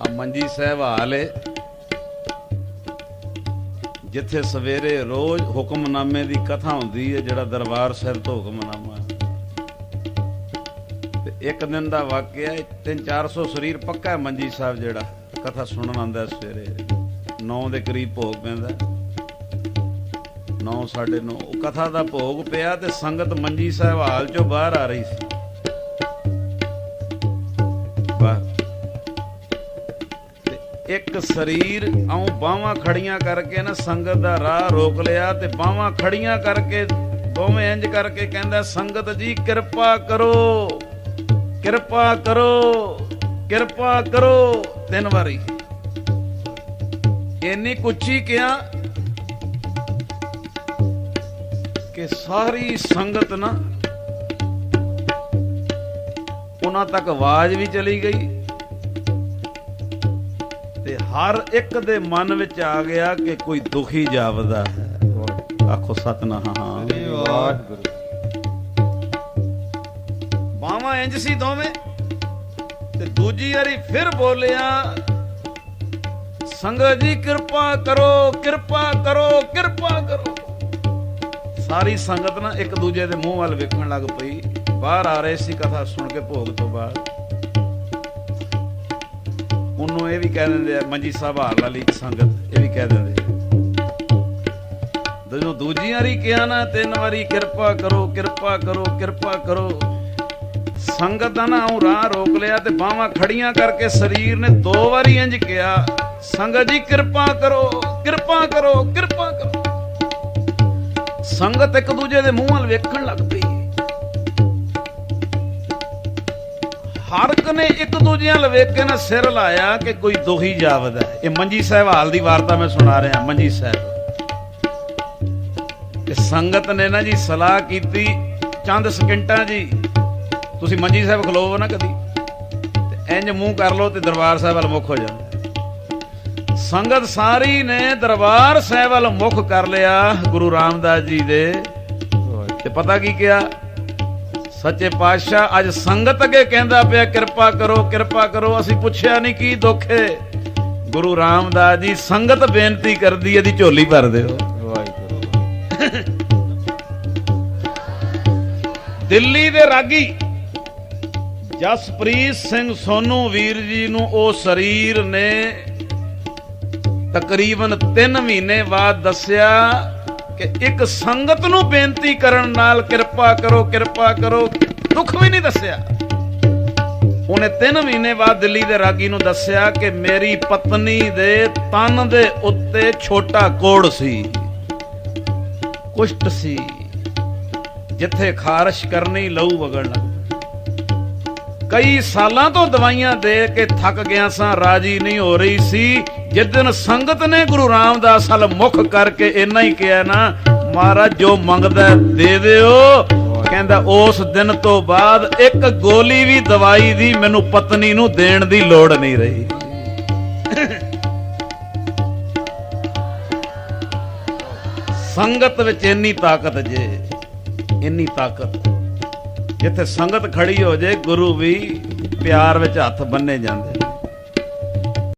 ਆ ਮੰਜੀ ਸਾਹਿਬ ਏ। ਜਿੱਥੇ ਸਵੇਰੇ ਰੋਜ਼ ਹੁਕਮਨਾਮੇ ਦੀ ਕਥਾ ਹੁੰਦੀ ਹੈ ਜਿਹੜਾ ਦਰਬਾਰ ਸਾਹਿਬ ਤੋਂ ਹੁਕਮਨਾਮਾ ਤੇ ਇੱਕ ਦਿਨ ਦਾ ਵਾਕਿਆ 3-400 ਸਰੀਰ ਪੱਕਾ ਹੈ ਮੰਜੀ ਸਾਹਿਬ ਜਿਹੜਾ, ਕਥਾ ਸੁਣਨ ਆਉਂਦਾ ਸਵੇਰੇ। 9 ਦੇ ਕਰੀਬ ਭੋਗ ਪੈਂਦਾ 9 9:30 ਉਹ ਕਥਾ ਦਾ ਭੋਗ ਪਿਆ ਤੇ ਸੰਗਤ ਮੰਜੀ ਸਾਹਿਬ ਹਾਲ ਚੋਂ ਬਾਹਰ ਆ ਰਹੀ ਸੀ। ਵਾਹ ਇੱਕ ਸਰੀਰ ਆਉਂ ਬਾਹਾਂ ਖੜੀਆਂ ਕਰਕੇ ਨਾ ਸੰਗਤ ਦਾ ਰਾਹ ਰੋਕ ਲਿਆ ਤੇ ਬਾਹਾਂ ਖੜੀਆਂ ਕਰਕੇ ਦੋਵੇਂ ਇੰਜ ਕਰਕੇ ਕਹਿੰਦਾ, ਸੰਗਤ ਜੀ, ਕਿਰਪਾ ਕਰੋ ਕਿਰਪਾ ਕਰੋ ਕਿਰਪਾ ਕਰੋ। ਤਿੰਨ ਵਾਰੀ। ਇੰਨੀ ਕੁੱਚੀ ਕਿਹਾ ਕਿ ਸਾਰੀ ਸੰਗਤ ਨਾ ਉਹਨਾਂ ਤੱਕ ਆਵਾਜ਼ ਵੀ ਚਲੀ ਗਈ। ਤੇ ਹਰ ਇੱਕ ਦੇ ਮਨ ਵਿੱਚ ਆ ਗਿਆ ਕਿ ਕੋਈ ਦੁਖੀ ਜਾਪਦਾ ਹੈ। ਆਖੋ ਸਤਨਾਮ। ਵਾਹਿਗੁਰੂ। ਬਾਵਾਂ ਇੰਜ ਸੀ ਦੋਵੇਂ ਤੇ ਦੂਜੀ ਵਾਰੀ ਫਿਰ ਬੋਲਿਆ ਸੰਗਤ ਜੀ ਕਿਰਪਾ ਕਰੋ ਕਿਰਪਾ ਕਰੋ ਕਿਰਪਾ ਕਰੋ। ਸਾਰੀ ਸੰਗਤ ਨਾ ਇੱਕ ਦੂਜੇ ਦੇ ਮੂੰਹ ਵੱਲ ਵੇਖਣ ਲੱਗ ਪਈ। ਬਾਹਰ ਆ ਰਹੇ ਸੀ ਕਥਾ ਸੁਣ ਕੇ ਭੋਗ ਤੋਂ ਬਾਅਦ। ਉਹਨੂੰ ਇਹ ਵੀ ਕਹਿ ਦਿੰਦੇ ਆ, ਮੰਜੀ ਸਾਹਿਬ ਹਾਲ ਵਾਲੀ ਸੰਗਤ, ਇਹ ਵੀ ਕਹਿ ਦਿੰਦੇ ਜਦੋਂ ਦੂਜੀ ਵਾਰੀ ਕਿਹਾ ਨਾ, ਤਿੰਨ ਵਾਰੀ ਕਿਰਪਾ ਕਰੋ ਕਿਰਪਾ ਕਰੋ ਕਿਰਪਾ ਕਰੋ। ਸੰਗਤ ਦਾ ਨਾ ਉਹ ਰਾਹ ਰੋਕ ਲਿਆ ਤੇ ਬਾਹਾਂ ਖੜੀਆਂ ਕਰਕੇ ਸਰੀਰ ਨੇ ਦੋ ਵਾਰੀ ਇੰਜ ਕਿਹਾ, ਸੰਗਤ ਜੀ ਕਿਰਪਾ ਕਰੋ ਕਿਰਪਾ ਕਰੋ ਕਿਰਪਾ ਕਰੋ। ਸੰਗਤ ਇੱਕ ਦੂਜੇ ਦੇ ਮੂੰਹ ਵੱਲ ਵੇਖਣ ਲੱਗ ਪਈ। ਹਰ ਇੱਕ ਨੇ ਇੱਕ ਦੂਜੇ ਵੱਲ ਵੇਖ ਸਿਰ ਲਾਇਆ ਕਿ ਕੋਈ ਦੁਖੀ ਜਾਵਦਾ ਇਹ ਮੰਜੀ ਸਾਹਿਬ ਹਾਲ ਦੀ ਵਾਰਤਾ ਮੈਂ ਸੁਣਾ ਰਿਹਾ, ਮੰਜੀ ਸਾਹਿਬ। ਤੇ ਸੰਗਤ ਨੇ ਨਾ ਜੀ ਸਲਾਹ ਕੀਤੀ, ਚੰਦ ਸਕਿੰਟਾਂ ਜੀ, ਤੁਸੀਂ ਮੰਜੀ ਸਾਹਿਬ ਖਲੋਵੋ ਨਾ ਕਦੀ। ਤੇ ਇੰਜ ਮੂੰਹ ਕਰ ਲਓ ਤੇ ਦਰਬਾਰ ਸਾਹਿਬ ਵੱਲ ਮੁੱਖ ਹੋ ਜਾਂਦਾ ਸੰਗਤ ਸਾਰੀ ਨੇ ਦਰਬਾਰ ਸਾਹਿਬ ਵੱਲ ਮੁੱਖ ਕਰ ਲਿਆ ਗੁਰੂ ਰਾਮਦਾਸ ਜੀ ਦੇ। ਤੇ ਪਤਾ ਕੀ ਕਿਹਾ? ਸੱਚੇ ਪਾਤਸ਼ਾਹ, ਅੱਜ ਸੰਗਤ ਅੱਗੇ ਕਹਿੰਦਾ ਪਿਆ, ਕਿਰਪਾ ਕਰੋ ਕਿਰਪਾ ਕਰੋ। ਅਸੀਂ ਪੁੱਛਿਆ ਨਹੀਂ ਕੀ ਦੁੱਖ ਹੈ ਗੁਰੂ ਰਾਮਦਾਸ ਜੀ, ਸੰਗਤ ਬੇਨਤੀ ਕਰਦੀ ਇਹਦੀ ਝੋਲੀ ਭਰ ਦਿਓ। ਦਿੱਲੀ ਦੇ ਰਾਗੀ ਜਸਪ੍ਰੀਤ ਸਿੰਘ ਸੋਨੂ ਵੀਰ ਜੀ ਨੂੰ ਉਹ ਸਰੀਰ ਨੇ ਤਕਰੀਬਨ 3 ਮਹੀਨੇ ਬਾਅਦ ਦੱਸਿਆ ਕਿ ਇੱਕ ਸੰਗਤ ਨੂੰ ਬੇਨਤੀ ਕਰਨ ਨਾਲ ਕਿਰਪਾ ਕਰੋ ਕਿਰਪਾ ਕਰੋ। ਦੁੱਖ ਵੀ ਨਹੀਂ ਦੱਸਿਆ। ਉਹਨੇ 3 ਮਹੀਨੇ ਬਾਅਦ ਦਿੱਲੀ ਦੇ ਰਾਗੀ ਨੂੰ ਦੱਸਿਆ ਕਿ ਮੇਰੀ ਪਤਨੀ ਦੇ ਤਨ ਦੇ ਉੱਤੇ ਛੋਟਾ ਕੋੜ ਸੀ। ਕੁਸ਼ਟ ਸੀ। ਜਿੱਥੇ ਖਾਰਸ਼ ਕਰਨੀ ਲਹੂ ਵਗਣ ਲੱਗ ਕਈ ਸਾਲਾਂ ਤੋਂ ਦਵਾਈਆਂ ਦੇ ਕੇ ਥੱਕ ਗਿਆ ਸਾਂ, ਰਾਜੀ ਨਹੀਂ ਹੋ ਰਹੀ ਸੀ। ਜਿਸ ਦਿਨ ਸੰਗਤ ਨੇ ਗੁਰੂ ਰਾਮਦਾਸ ਹਲ ਮੁਖ ਕਰਕੇ ਇੰਨਾ ਹੀ ਕਿਹਾ ਨਾ, ਮਹਾਰਾਜ, ਜੋ ਮੰਗਦਾ ਦੇ ਦਿਓ। ਕਹਿੰਦਾ, ਉਸ ਦਿਨ ਤੋਂ ਬਾਅਦ ਇੱਕ ਗੋਲੀ ਵੀ ਦਵਾਈ ਦੀ ਮੈਨੂੰ ਪਤਨੀ ਨੂੰ ਦੇਣ ਦੀ ਲੋੜ ਨਹੀਂ ਰਹੀ। ਸੰਗਤ ਵਿੱਚ ਇੰਨੀ ਤਾਕਤ ਜੇ, ਇੰਨੀ ਤਾਕਤ, ਜਿੱਥੇ ਸੰਗਤ ਖੜੀ ਹੋ ਜੇ, ਗੁਰੂ ਵੀ ਪਿਆਰ ਵਿੱਚ ਹੱਥ ਬੰਨੇ ਜਾਂਦੇ।